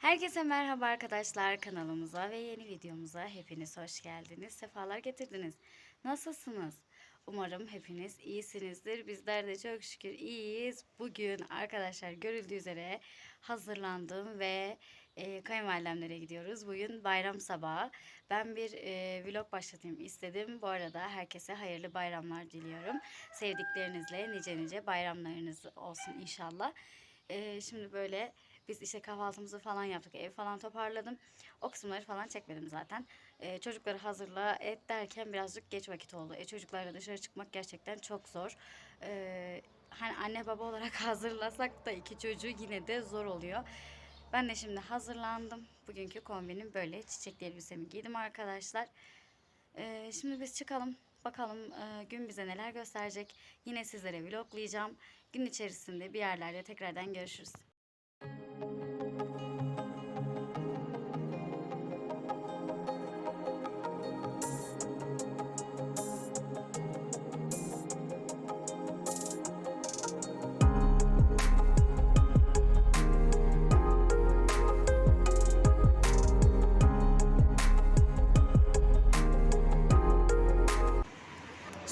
Herkese merhaba arkadaşlar kanalımıza ve yeni videomuza hepiniz hoş geldiniz. Sefalar getirdiniz. Nasılsınız? Umarım hepiniz iyisinizdir. Bizler de çok şükür iyiyiz. Bugün arkadaşlar görüldüğü üzere hazırlandım ve e, kayınvalidemlere gidiyoruz. Bugün bayram sabahı. Ben bir e, vlog başlatayım istedim. Bu arada herkese hayırlı bayramlar diliyorum. Sevdiklerinizle nice nice bayramlarınız olsun inşallah. E, şimdi böyle biz işte kahvaltımızı falan yaptık. Ev falan toparladım. O kısımları falan çekmedim zaten. Ee, çocukları hazırla et derken birazcık geç vakit oldu. E, çocuklarla dışarı çıkmak gerçekten çok zor. Ee, hani anne baba olarak hazırlasak da iki çocuğu yine de zor oluyor. Ben de şimdi hazırlandım. Bugünkü kombinim böyle. Çiçekli elbisemi giydim arkadaşlar. Ee, şimdi biz çıkalım. Bakalım e, gün bize neler gösterecek. Yine sizlere vloglayacağım. Gün içerisinde bir yerlerde tekrardan görüşürüz.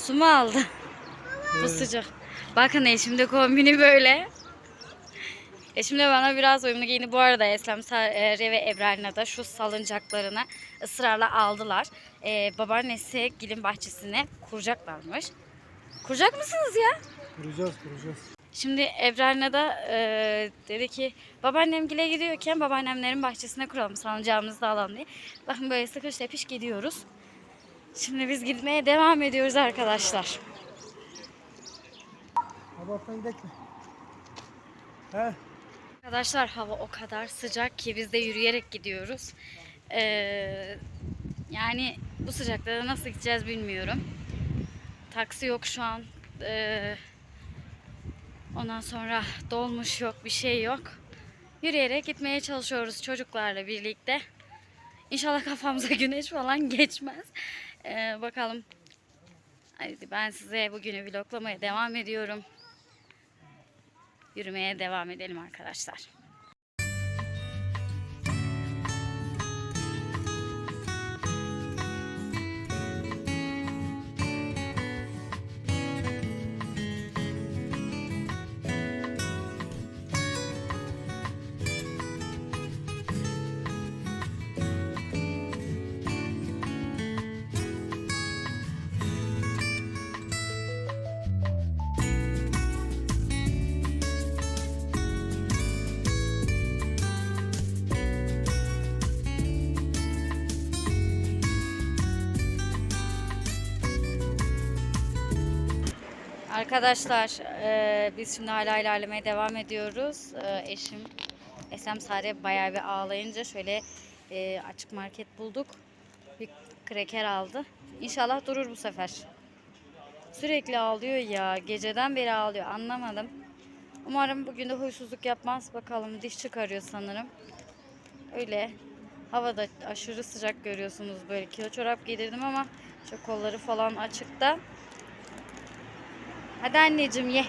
Su mu aldı? Bu sıcak. Bakın eşim de kombini böyle. Eşim de bana biraz uyumlu giyindi. Bu arada Eslem Sare ve Ebrar'ına da şu salıncaklarını ısrarla aldılar. Ee, babaannesi Gil'in bahçesine kuracaklarmış. Kuracak mısınız ya? Kuracağız kuracağız. Şimdi Ebrar'ına da e, dedi ki babaannem Gil'e gidiyorken babaannemlerin bahçesine kuralım salıncağımızı da alalım diye. Bakın böyle sıkış tepiş gidiyoruz. Şimdi biz gitmeye devam ediyoruz arkadaşlar. Abartma gidelim mi? He? Arkadaşlar hava o kadar sıcak ki biz de yürüyerek gidiyoruz. Ee, yani bu sıcakta nasıl gideceğiz bilmiyorum. Taksi yok şu an. Ee, ondan sonra dolmuş yok, bir şey yok. Yürüyerek gitmeye çalışıyoruz çocuklarla birlikte. İnşallah kafamıza güneş falan geçmez. Ee, bakalım. Haydi ben size bugünü vloglamaya devam ediyorum. Yürümeye devam edelim arkadaşlar. Arkadaşlar e, biz şimdi hala ilerlemeye devam ediyoruz. E, eşim Esem Sare bayağı bir ağlayınca şöyle e, açık market bulduk. Bir kreker aldı. İnşallah durur bu sefer. Sürekli ağlıyor ya. Geceden beri ağlıyor. Anlamadım. Umarım bugün de huysuzluk yapmaz. Bakalım diş çıkarıyor sanırım. Öyle. Havada aşırı sıcak görüyorsunuz böyle. Kilo çorap giydirdim ama şu kolları falan açıkta. Hadi anneciğim ye.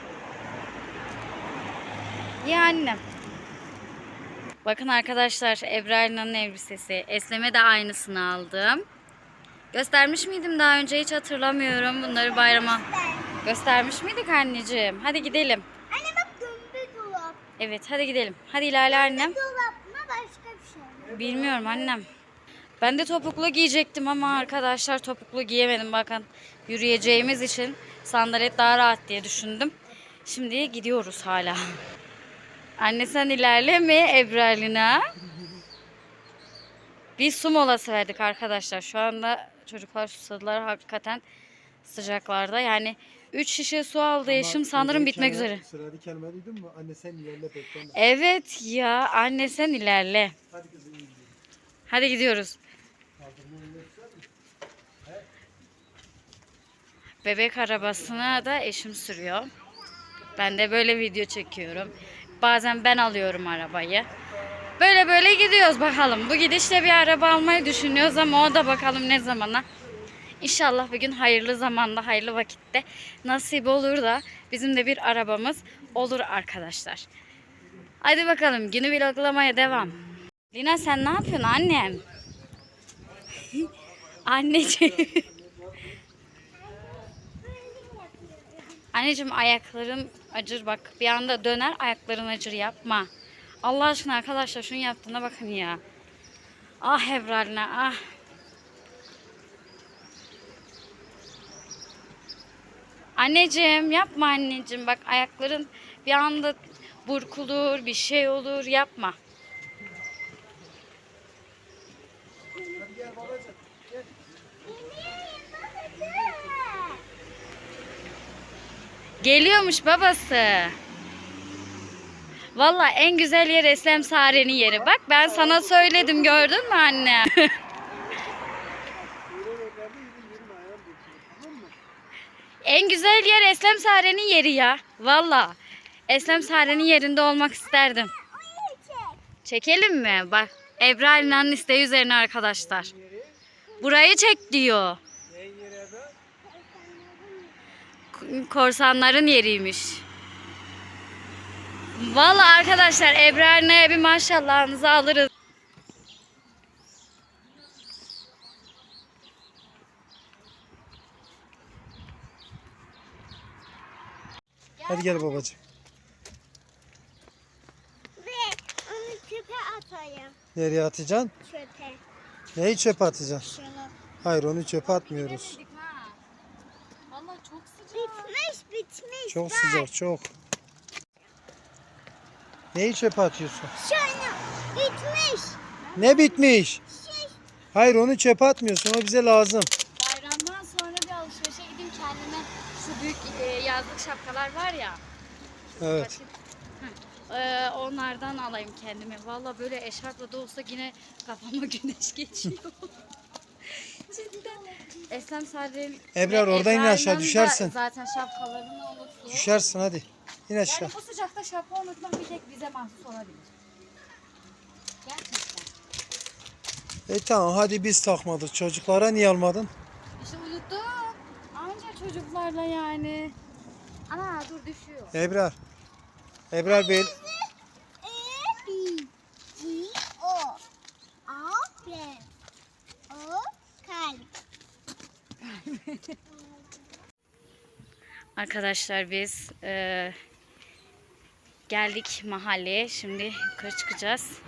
Ye annem. Bakın arkadaşlar Ebrar'ın elbisesi. Esleme de aynısını aldım. Göstermiş miydim daha önce hiç hatırlamıyorum bunları bayrama. Göstermiş miydik anneciğim? Hadi gidelim. Anne bak gömbe dolap. Evet hadi gidelim. Hadi ilerle annem. Dolap mı başka bir şey mi? Bilmiyorum annem. Ben de topuklu giyecektim ama arkadaşlar topuklu giyemedim bakın. Yürüyeceğimiz için sandalet daha rahat diye düşündüm. Şimdi gidiyoruz hala. Anne sen ilerleme Ebrar'lina. Bir su molası verdik arkadaşlar. Şu anda çocuklar susadılar hakikaten sıcaklarda. Yani 3 şişe su aldı eşim sanırım bitmek üzere. Sıradaki kelime duydun mu? Anne sen ilerle bekleme. Evet ya anne sen ilerle. Hadi kızım. Hadi gidiyoruz. Bebek arabasına da eşim sürüyor. Ben de böyle video çekiyorum. Bazen ben alıyorum arabayı. Böyle böyle gidiyoruz bakalım. Bu gidişle bir araba almayı düşünüyoruz ama o da bakalım ne zamana. İnşallah bir gün hayırlı zamanda, hayırlı vakitte nasip olur da bizim de bir arabamız olur arkadaşlar. Hadi bakalım günü vloglamaya devam. Lina sen ne yapıyorsun annem? Anneciğim. Anneciğim ayakların acır bak. Bir anda döner ayakların acır yapma. Allah aşkına arkadaşlar şunu yaptığına bakın ya. Ah Ebrar'ına ah. Anneciğim yapma anneciğim bak ayakların bir anda burkulur bir şey olur yapma. Geliyormuş babası. Valla en güzel yer Eslem Sare'nin yeri. Bak ben sana söyledim gördün mü anne? en güzel yer Eslem Sare'nin yeri ya. Valla. Eslem Sare'nin yerinde olmak isterdim. Çekelim mi? Bak Ebra Alina'nın isteği üzerine arkadaşlar. Burayı çek diyor. Korsanların yeriymiş. Valla arkadaşlar Ebra Alina'ya bir maşallahınızı alırız. Hadi gel babacığım. Ve onu çöpe atayım. Nereye atacaksın? Çöpe. Neyi çöpe atacaksın? Şunu. Hayır onu çöpe atmıyoruz. Valla çok sıcak. Bitmiş bitmiş. Çok sıcak çok. Neyi çöpe atıyorsun? Şunu. Bitmiş. Ne bitmiş? Şey. Hayır onu çöpe atmıyorsun o bize lazım. Bayramdan sonra bir alışverişe gideyim kendime şu büyük e, yazlık şapkalar var ya. Evet. Ee, onlardan alayım kendime. Valla böyle eşarpla da olsa yine kafama güneş geçiyor. Cidden. Eslem sadece Ebrar, oradan in aşağı, düşersin. Zaten şapkalarını unuttu. Düşersin hadi. İn aşağı. Yani bu sıcakta şapka unutmak bir tek bize mahsus olabilir. Gerçekten. E tamam hadi biz takmadık. Çocuklara niye almadın? İşte unuttum. Anca çocuklarla yani. Ana dur düşüyor. Ebrar. Ebrar Bey. Arkadaşlar biz e, geldik mahalleye. Şimdi yukarı çıkacağız.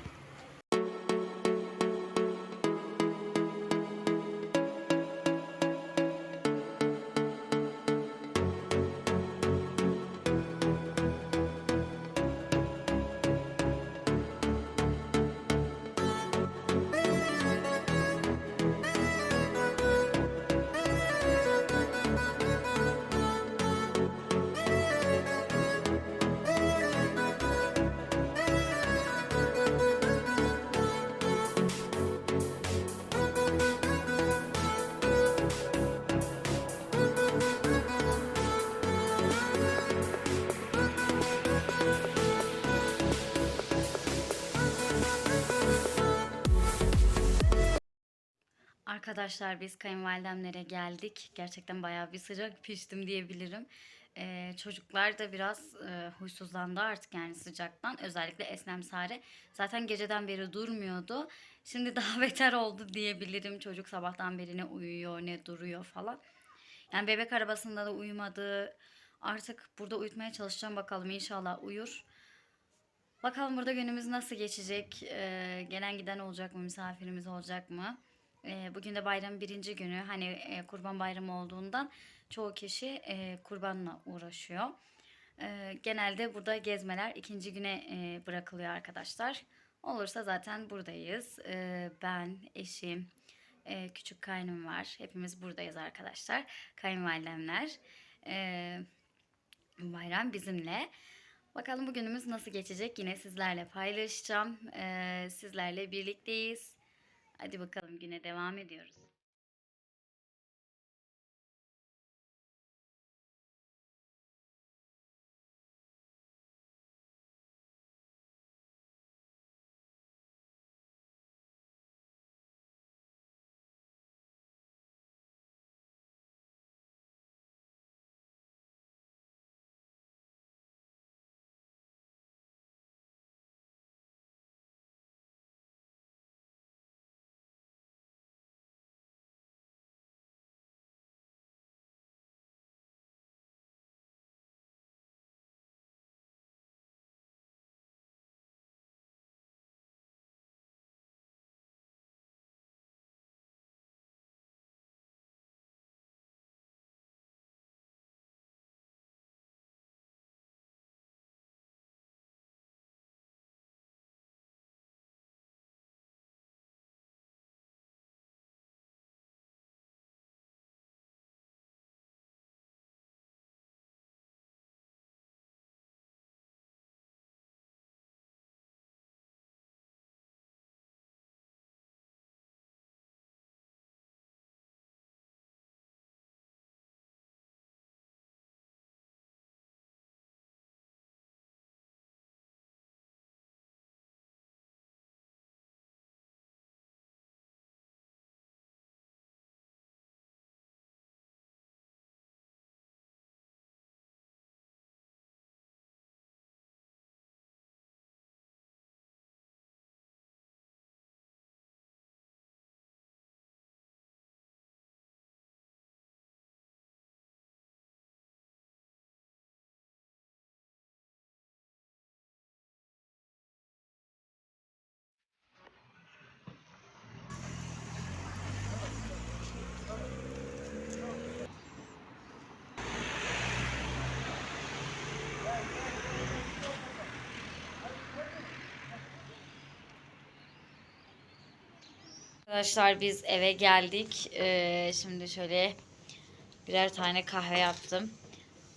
Arkadaşlar biz kayınvalidemlere geldik. Gerçekten bayağı bir sıcak piştim diyebilirim. Ee, çocuklar da biraz e, huysuzlandı artık yani sıcaktan. Özellikle Esnem Sare. Zaten geceden beri durmuyordu. Şimdi daha beter oldu diyebilirim. Çocuk sabahtan beri ne uyuyor ne duruyor falan. Yani bebek arabasında da uyumadı. Artık burada uyutmaya çalışacağım bakalım inşallah uyur. Bakalım burada günümüz nasıl geçecek? Ee, gelen giden olacak mı? Misafirimiz olacak mı? Ee, bugün de bayramın birinci günü. Hani e, kurban bayramı olduğundan çoğu kişi e, kurbanla uğraşıyor. Ee, genelde burada gezmeler ikinci güne e, bırakılıyor arkadaşlar. Olursa zaten buradayız. Ee, ben, eşim, küçük kaynım var. Hepimiz buradayız arkadaşlar. Kayınvalidemler. Bayram bizimle. Bakalım bugünümüz nasıl geçecek yine sizlerle paylaşacağım. Sizlerle birlikteyiz. Hadi bakalım güne devam ediyoruz. Arkadaşlar biz eve geldik. Ee, şimdi şöyle birer tane kahve yaptım.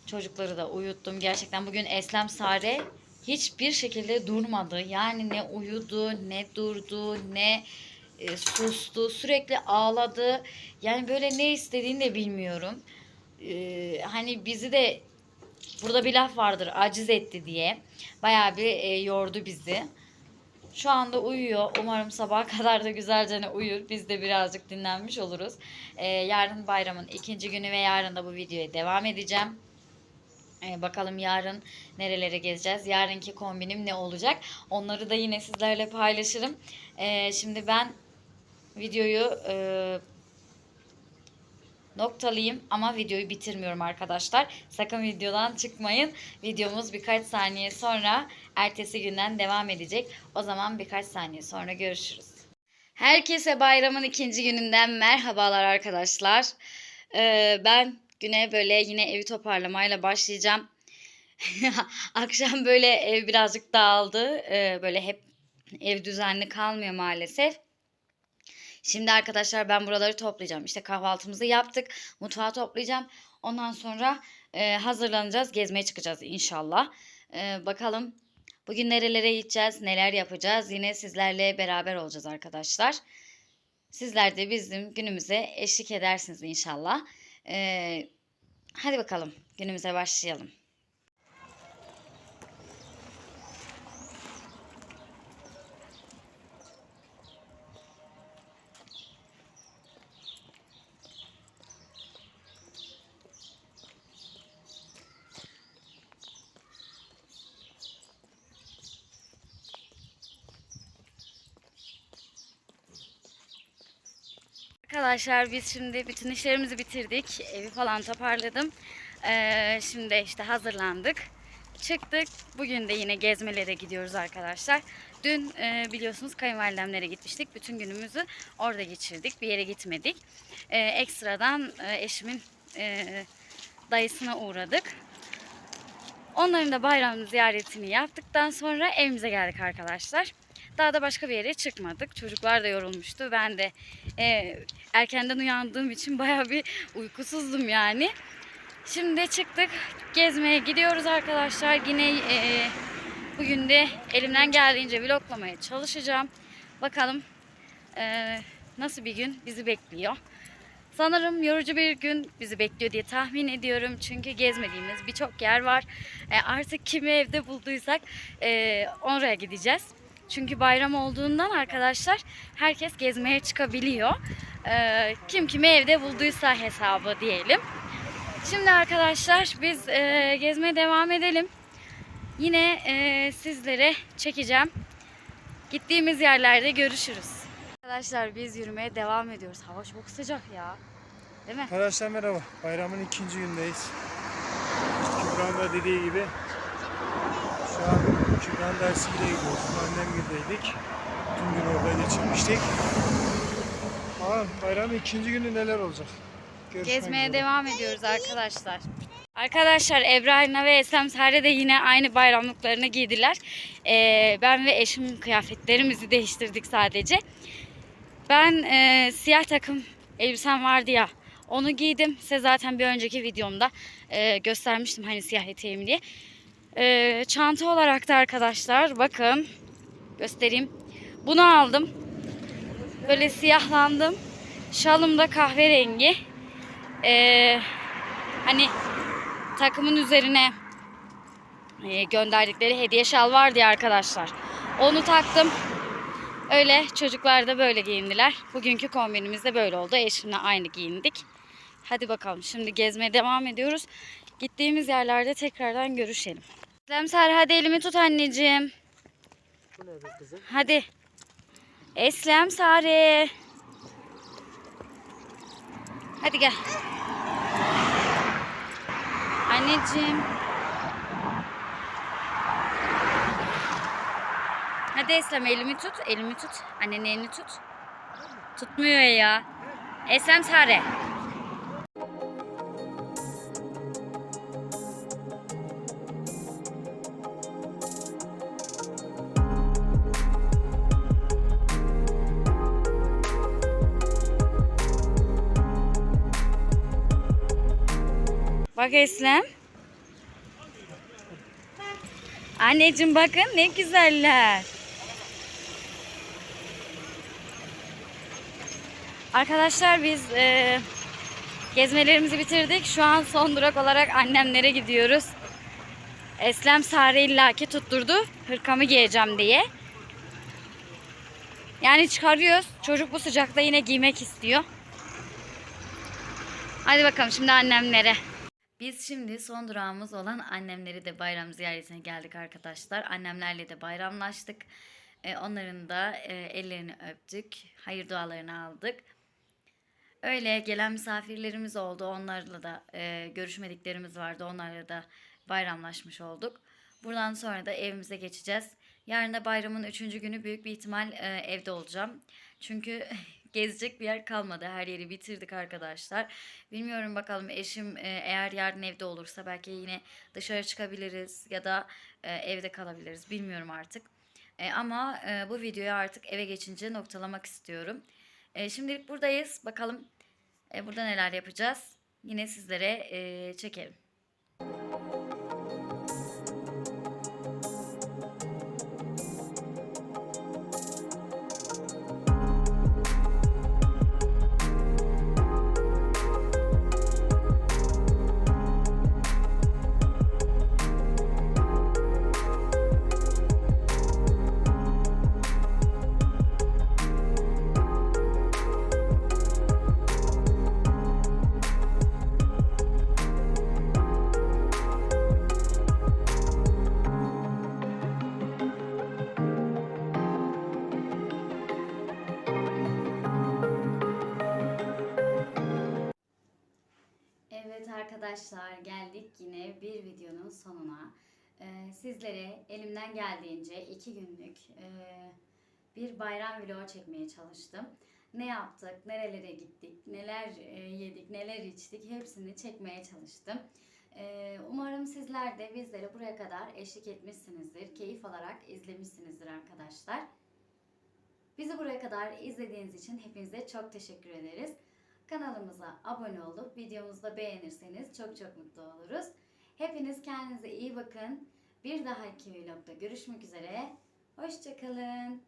Çocukları da uyuttum. Gerçekten bugün Eslem Sare hiçbir şekilde durmadı. Yani ne uyudu, ne durdu, ne e, sustu. Sürekli ağladı. Yani böyle ne istediğini de bilmiyorum. Ee, hani bizi de burada bir laf vardır aciz etti diye. Bayağı bir e, yordu bizi. Şu anda uyuyor. Umarım sabaha kadar da güzelce uyur. Biz de birazcık dinlenmiş oluruz. Ee, yarın bayramın ikinci günü ve yarın da bu videoya devam edeceğim. Ee, bakalım yarın nerelere gezeceğiz. Yarınki kombinim ne olacak? Onları da yine sizlerle paylaşırım. Ee, şimdi ben videoyu e, noktalayayım ama videoyu bitirmiyorum arkadaşlar. Sakın videodan çıkmayın. Videomuz birkaç saniye sonra ertesi günden devam edecek. O zaman birkaç saniye sonra görüşürüz. Herkese bayramın ikinci gününden merhabalar arkadaşlar. Ee, ben güne böyle yine evi toparlamayla başlayacağım. Akşam böyle ev birazcık dağıldı. Ee, böyle hep ev düzenli kalmıyor maalesef. Şimdi arkadaşlar ben buraları toplayacağım. İşte kahvaltımızı yaptık. Mutfağı toplayacağım. Ondan sonra e, hazırlanacağız. Gezmeye çıkacağız inşallah. E, bakalım bugün nerelere gideceğiz, neler yapacağız. Yine sizlerle beraber olacağız arkadaşlar. Sizler de bizim günümüze eşlik edersiniz inşallah. E, hadi bakalım günümüze başlayalım. Arkadaşlar biz şimdi bütün işlerimizi bitirdik. Evi falan toparladım. Ee, şimdi işte hazırlandık. Çıktık. Bugün de yine gezmelere gidiyoruz arkadaşlar. Dün e, biliyorsunuz kayınvalidemlere gitmiştik. Bütün günümüzü orada geçirdik. Bir yere gitmedik. Ee, ekstradan e, eşimin e, dayısına uğradık. Onların da bayram ziyaretini yaptıktan sonra evimize geldik arkadaşlar. Daha da başka bir yere çıkmadık. Çocuklar da yorulmuştu. Ben de e, erkenden uyandığım için baya bir uykusuzdum yani. Şimdi çıktık. Gezmeye gidiyoruz arkadaşlar. Yine e, bugün de elimden geldiğince vloglamaya çalışacağım. Bakalım e, nasıl bir gün bizi bekliyor. Sanırım yorucu bir gün bizi bekliyor diye tahmin ediyorum. Çünkü gezmediğimiz birçok yer var. E, artık kimi evde bulduysak e, oraya gideceğiz. Çünkü bayram olduğundan arkadaşlar herkes gezmeye çıkabiliyor. E, kim kimi evde bulduysa hesabı diyelim. Şimdi arkadaşlar biz e, gezmeye devam edelim. Yine e, sizlere çekeceğim. Gittiğimiz yerlerde görüşürüz. Arkadaşlar biz yürümeye devam ediyoruz. Hava çok sıcak ya. Değil mi? Arkadaşlar merhaba. Bayramın ikinci gündeyiz. Kübra'nın da dediği gibi an Kübra'nın dersiyle gidiyoruz. Annemgirdeydik. Tüm gün orada geçirmiştik. Bakalım bayramın ikinci günü neler olacak? Görüşmek Gezmeye üzere. devam ediyoruz arkadaşlar. Arkadaşlar Ebrahim'le ve Eslem Sare de yine aynı bayramlıklarını giydiler. Ee, ben ve eşim kıyafetlerimizi değiştirdik sadece. Ben e, siyah takım elbisem vardı ya onu giydim. Size zaten bir önceki videomda e, göstermiştim hani siyah eteğim diye. E, çanta olarak da arkadaşlar bakın göstereyim. Bunu aldım. Böyle siyahlandım. Şalım da kahverengi. Ee, hani takımın üzerine e, gönderdikleri hediye şal vardı ya arkadaşlar. Onu taktım. Öyle çocuklar da böyle giyindiler. Bugünkü kombinimiz de böyle oldu. Eşimle aynı giyindik. Hadi bakalım şimdi gezmeye devam ediyoruz. Gittiğimiz yerlerde tekrardan görüşelim. Lemser hadi elimi tut anneciğim. Bu nedir kızım? Hadi. Eslem Sare. Hadi gel. Anneciğim. Hadi Eslem elimi tut. Elimi tut. Annenin elini tut. Tutmuyor ya. Eslem Sare. Bak Eslem. Anneciğim bakın ne güzeller. Arkadaşlar biz e, gezmelerimizi bitirdik. Şu an son durak olarak annemlere gidiyoruz. Eslem Sare illaki tutturdu. Hırkamı giyeceğim diye. Yani çıkarıyoruz. Çocuk bu sıcakta yine giymek istiyor. Hadi bakalım şimdi annemlere. Biz şimdi son durağımız olan annemleri de bayram ziyaretine geldik arkadaşlar. Annemlerle de bayramlaştık. Ee, onların da e, ellerini öptük. Hayır dualarını aldık. Öyle gelen misafirlerimiz oldu. Onlarla da e, görüşmediklerimiz vardı. Onlarla da bayramlaşmış olduk. Buradan sonra da evimize geçeceğiz. Yarın da bayramın üçüncü günü büyük bir ihtimal e, evde olacağım. Çünkü gezecek bir yer kalmadı. Her yeri bitirdik arkadaşlar. Bilmiyorum bakalım eşim e, eğer yarın evde olursa belki yine dışarı çıkabiliriz ya da e, evde kalabiliriz. Bilmiyorum artık. E, ama bu videoyu artık eve geçince noktalamak istiyorum. Şimdilik buradayız. Bakalım burada neler yapacağız. Yine sizlere e, çekerim. Sizlere elimden geldiğince iki günlük e, bir bayram vlogu çekmeye çalıştım. Ne yaptık, nerelere gittik, neler e, yedik, neler içtik hepsini çekmeye çalıştım. Ee, umarım sizler de bizlere buraya kadar eşlik etmişsinizdir, keyif alarak izlemişsinizdir arkadaşlar. Bizi buraya kadar izlediğiniz için hepinize çok teşekkür ederiz. Kanalımıza abone olup videomuzu da beğenirseniz çok çok mutlu oluruz. Hepiniz kendinize iyi bakın. Bir dahaki vlogda görüşmek üzere. Hoşçakalın.